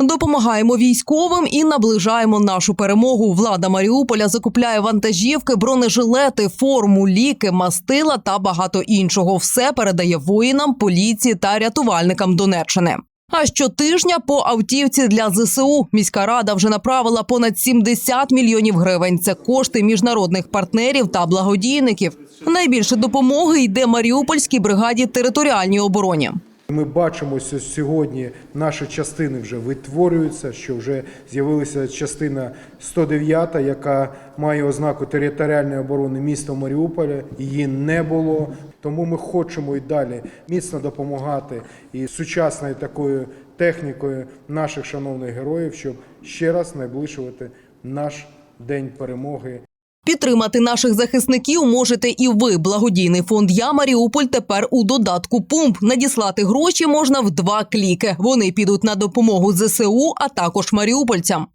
Допомагаємо військовим і наближаємо нашу перемогу. Влада Маріуполя закупляє вантажівки, бронежилети, форму, ліки, мастила та багато іншого. Все передає воїнам, поліції та рятувальникам Донеччини. А щотижня по автівці для ЗСУ міська рада вже направила понад 70 мільйонів гривень. Це кошти міжнародних партнерів та благодійників. Найбільше допомоги йде Маріупольській бригаді територіальній обороні. Ми бачимо, що сьогодні наші частини вже витворюються, що вже з'явилася частина 109, яка має ознаку територіальної оборони міста Маріуполя. Її не було. Тому ми хочемо і далі міцно допомагати і сучасною такою технікою наших шановних героїв, щоб ще раз наближувати наш день перемоги. Підтримати наших захисників можете і ви. Благодійний фонд Я Маріуполь тепер у додатку пумп. Надіслати гроші можна в два кліки. Вони підуть на допомогу ЗСУ, а також маріупольцям.